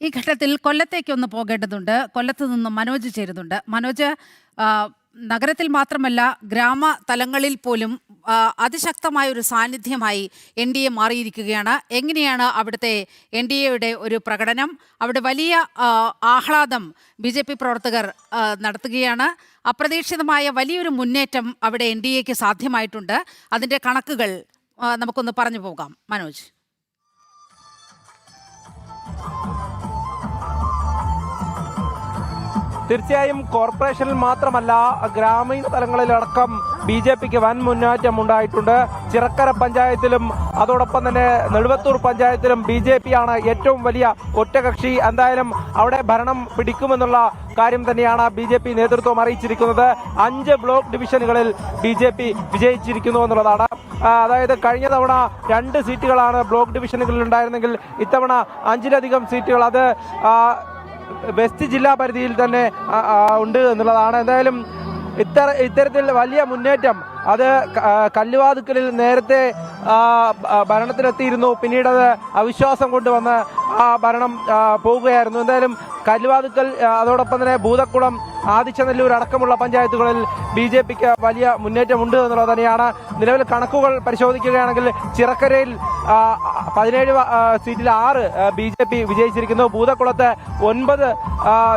ഈ ഘട്ടത്തിൽ കൊല്ലത്തേക്ക് ഒന്ന് പോകേണ്ടതുണ്ട്. കൊല്ലത്ത് നിന്ന് മനോജ് ചേരുന്നുണ്ട്. മനോജ് നഗരത്തിൽ മാത്രമല്ല ഗ്രാമ തലങ്ങളിൽ പോലും അതിശക്തമായ ഒരു സാന്നിധ്യമായി എൻ ഡി എ മാറിയിരിക്കുകയാണ്. എങ്ങനെയാണ് അവിടുത്തെ എൻ ഡി എയുടെ ഒരു പ്രകടനം? അവിടെ വലിയ ആഹ്ലാദം ബി ജെ പി പ്രവർത്തകർ നടത്തുകയാണ്. അപ്രതീക്ഷിതമായ വലിയൊരു മുന്നേറ്റം അവിടെ എൻ ഡി എക്ക് സാധ്യമായിട്ടുണ്ട്. അതിന്റെ കണക്കുകൾ നമുക്കൊന്ന് പറഞ്ഞു പോകാം. മനോജ്. തീർച്ചയായും കോർപ്പറേഷനിൽ മാത്രമല്ല ഗ്രാമീണ തലങ്ങളിലടക്കം ബി ജെ പിക്ക് വൻ മുന്നേറ്റം ഉണ്ടായിട്ടുണ്ട് ചിറക്കര പഞ്ചായത്തിലും അതോടൊപ്പം തന്നെ നെടുവത്തൂർ പഞ്ചായത്തിലും ബി ജെ പി ആണ് ഏറ്റവും വലിയ ഒറ്റകക്ഷി. എന്തായാലും അവിടെ ഭരണം പിടിക്കുമെന്നുള്ള കാര്യം തന്നെയാണ് ബി ജെ പി നേതൃത്വം അറിയിച്ചിരിക്കുന്നത്. അഞ്ച് ബ്ലോക്ക് ഡിവിഷനുകളിൽ ബി ജെ പി വിജയിച്ചിരിക്കുന്നു എന്നുള്ളതാണ്. അതായത് കഴിഞ്ഞ തവണ രണ്ട് സീറ്റുകളാണ് ബ്ലോക്ക് ഡിവിഷനുകളിൽ ഉണ്ടായിരുന്നെങ്കിൽ ഇത്തവണ അഞ്ചിലധികം സീറ്റുകൾ. അത് വെസ്റ്റ് ജില്ലാ പരിധിയിൽ തന്നെ ഉണ്ട് എന്നുള്ളതാണ്. എന്തായാലും ഇത്തര ഇത്തരത്തിൽ വലിയ മുന്നേറ്റം അത് കല്ലുവാതുക്കലിൽ നേരത്തെ ഭരണത്തിലെത്തിയിരുന്നു. പിന്നീട് അത് അവിശ്വാസം കൊണ്ടുവന്ന് ആ ഭരണം പോവുകയായിരുന്നു. എന്തായാലും കല്ലുവാതുക്കൽ അതോടൊപ്പം തന്നെ ഭൂതക്കുളം ആദിച്ചനെല്ലൂർ അടക്കമുള്ള പഞ്ചായത്തുകളിൽ ബി ജെ പിക്ക് വലിയ മുന്നേറ്റമുണ്ട് എന്നുള്ളത് തന്നെയാണ്. നിലവിൽ കണക്കുകൾ പരിശോധിക്കുകയാണെങ്കിൽ ചിറക്കരയിൽ പതിനേഴ് സീറ്റിൽ ആറ് ബി ജെ പി വിജയിച്ചിരിക്കുന്നു. ഭൂതക്കുളത്ത് ഒൻപത്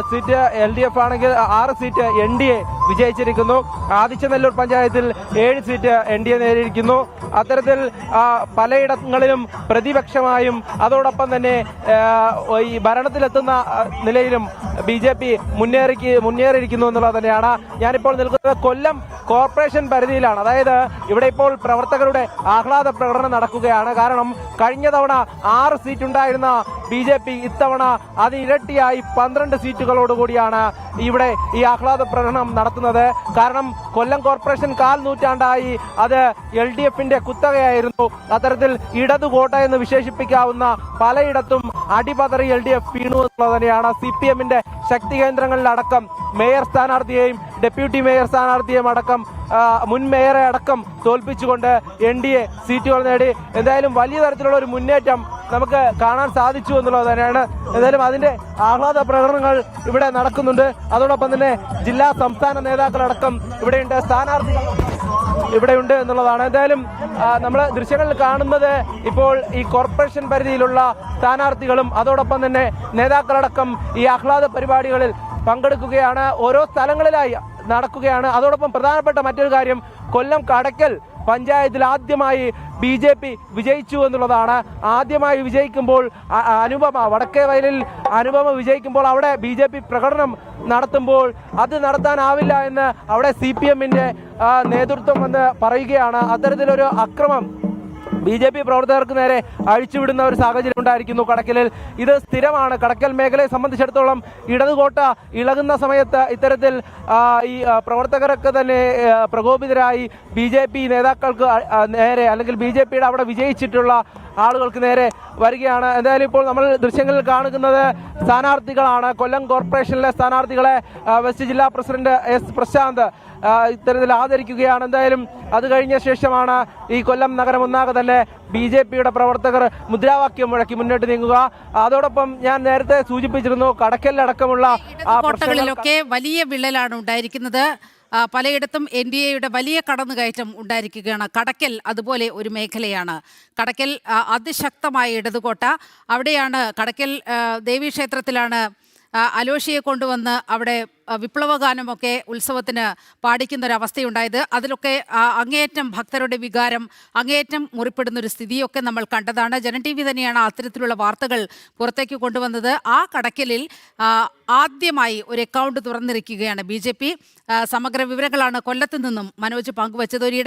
സീറ്റ് എൽ ഡി എഫ് ആണെങ്കിൽ ആറ് സീറ്റ് എൻ ഡി എ വിജയിച്ചിരിക്കുന്നു. ആദിച്ചനെല്ലൂർ പഞ്ചായത്തിൽ ഏഴ് സീറ്റ് എൻ ഡി എ നേടിയിരിക്കുന്നു. അത്തരത്തിൽ പലയിടങ്ങളിലും പ്രതിപക്ഷമായും അതോടൊപ്പം തന്നെ ഈ ഭരണത്തിലെത്തുന്ന നിലയിലും ബി ജെ പി മുന്നേറി മുന്നേറി മുന്നേറിയിരിക്കുന്നു എന്നുള്ളത് തന്നെയാണ് ഞാനിപ്പോൾ നിൽക്കുന്നത് കൊല്ലം കോർപ്പറേഷൻ പരിധിയിലാണ്. അതായത് ഇവിടെ ഇപ്പോൾ പ്രവർത്തകരുടെ ആഹ്ലാദ പ്രകടനം നടക്കുകയാണ്. കാരണം കഴിഞ്ഞ തവണ ആറ് സീറ്റ് ഉണ്ടായിരുന്ന ബി ജെ പി ഇത്തവണ അതിരട്ടിയായി പന്ത്രണ്ട് സീറ്റുകളോടുകൂടിയാണ് ഇവിടെ ഈ ആഹ്ലാദ പ്രകടനം നടത്തുന്നത്. കാരണം കൊല്ലം കോർപ്പറേഷൻ കാൽ നൂറ്റാണ്ടായി അത് എൽ ഡി എഫിന്റെ കുത്തകയായിരുന്നു. അത്തരത്തിൽ ഇടതുകോട്ട എന്ന് വിശേഷിപ്പിക്കാവുന്ന പലയിടത്തും അടിപതറി എൽ ഡി എഫ് വീണു എന്നുള്ളത് തന്നെയാണ് സി പി എമ്മിന്റെ ശക്തി കേന്ദ്രങ്ങളിലടക്കം മേയർ സ്ഥാനാർത്ഥിയെയും ഡെപ്യൂട്ടി മേയർ സ്ഥാനാർത്ഥിയെയും അടക്കം മുൻ മേയറെ അടക്കം തോൽപ്പിച്ചുകൊണ്ട് എൻ ഡി എ സീറ്റുകൾ നേടി. എന്തായാലും വലിയ തരത്തിലുള്ള ഒരു മുന്നേറ്റം നമുക്ക് കാണാൻ സാധിച്ചു എന്നുള്ളത് തന്നെയാണ്. എന്തായാലും അതിന്റെ ആഹ്ലാദ പ്രകടനങ്ങൾ ഇവിടെ നടക്കുന്നുണ്ട്. അതോടൊപ്പം തന്നെ ജില്ലാ സംസ്ഥാന നേതാക്കളടക്കം ഇവിടെയുണ്ട്. സ്ഥാനാർത്ഥികൾ ഇവിടെയുണ്ട് എന്നുള്ളതാണ്. എന്തായാലും നമ്മൾ ദൃശ്യങ്ങളിൽ കാണുന്നത് ഇപ്പോൾ ഈ കോർപ്പറേഷൻ പരിധിയിലുള്ള സ്ഥാനാർത്ഥികളും അതോടൊപ്പം തന്നെ നേതാക്കളടക്കം ഈ ആഹ്ലാദ പരിപാടികളിൽ പങ്കെടുക്കുകയാണ്. ഓരോ സ്ഥലങ്ങളിലായി നടക്കുകയാണ്. അതോടൊപ്പം പ്രധാനപ്പെട്ട മറ്റൊരു കാര്യം കൊല്ലം കടക്കൽ പഞ്ചായത്തിൽ ആദ്യമായി ബി ജെ പി വിജയിച്ചു എന്നുള്ളതാണ്. ആദ്യമായി വിജയിക്കുമ്പോൾ അനുപമ വടക്കേ വയലിൽ അനുപമ വിജയിക്കുമ്പോൾ അവിടെ ബി ജെ പി പ്രകടനം നടത്തുമ്പോൾ അത് നടത്താനാവില്ല എന്ന് അവിടെ സി പി എമ്മിന്റെ നേതൃത്വം എന്ന് പറയുകയാണ്. അത്തരത്തിലൊരു അക്രമം ബി ജെ പി പ്രവർത്തകർക്ക് നേരെ അഴിച്ചുവിടുന്ന ഒരു സാഹചര്യം ഉണ്ടായിരിക്കുന്നു കടക്കലിൽ. ഇത് സ്ഥിരമാണ്. കടക്കൽ മേഖലയെ സംബന്ധിച്ചിടത്തോളം ഇടതുകോട്ട ഇളകുന്ന സമയത്ത് ഇത്തരത്തിൽ ഈ പ്രവർത്തകരൊക്കെ തന്നെ പ്രകോപിതരായി ബി ജെ പി നേതാക്കൾക്ക് നേരെ അല്ലെങ്കിൽ ബി ജെ പിയുടെ അവിടെ വിജയിച്ചിട്ടുള്ള ആളുകൾക്ക് നേരെ വരികയാണ്. എന്തായാലും ഇപ്പോൾ നമ്മൾ ദൃശ്യങ്ങളിൽ കാണുന്നത് സ്ഥാനാർത്ഥികളാണ്. കൊല്ലം കോർപ്പറേഷനിലെ സ്ഥാനാർത്ഥികളെ വെസ്റ്റ് ജില്ലാ പ്രസിഡന്റ് എസ് പ്രശാന്ത് ഇത്തരത്തിൽ ആദരിക്കുകയാണ്. എന്തായാലും അത് കഴിഞ്ഞ ശേഷമാണ് ഈ കൊല്ലം നഗരം ഒന്നാകെ തന്നെ ബി ജെ പിയുടെ പ്രവർത്തകർ മുദ്രാവാക്യം മുഴക്കി മുന്നോട്ട് നീങ്ങുക. അതോടൊപ്പം ഞാൻ നേരത്തെ സൂചിപ്പിച്ചിരുന്നു കടക്കലിലടക്കമുള്ള കോട്ടകളിലൊക്കെ വലിയ വിള്ളലാണ് ഉണ്ടായിരിക്കുന്നത്. പലയിടത്തും എൻ ഡി എയുടെ വലിയ കടന്നുകയറ്റം ഉണ്ടായിരിക്കുകയാണ്. കടക്കൽ അതുപോലെ ഒരു മേഖലയാണ്. കടക്കൽ അതിശക്തമായ ഇടതുകോട്ട. അവിടെയാണ് കടക്കൽ ദേവീക്ഷേത്രത്തിലാണ് അലോഷിയെ കൊണ്ടുവന്ന് അവിടെ വിപ്ലവഗാനമൊക്കെ ഉത്സവത്തിന് പാടിക്കുന്നൊരവസ്ഥയുണ്ടായത്. അതിലൊക്കെ അങ്ങേയറ്റം ഭക്തരുടെ വികാരം അങ്ങേയറ്റം മുറിപ്പെടുന്നൊരു സ്ഥിതിയൊക്കെ നമ്മൾ കണ്ടതാണ്. ജന ടി വി തന്നെയാണ് അത്തരത്തിലുള്ള വാർത്തകൾ പുറത്തേക്ക് കൊണ്ടുവന്നത്. ആ കടക്കലിൽ ആദ്യമായി ഒരു അക്കൗണ്ട് തുറന്നിരിക്കുകയാണ് ബി സമഗ്ര വിവരങ്ങളാണ് കൊല്ലത്ത് നിന്നും മനോജ് പങ്കുവച്ചത്. ഒരു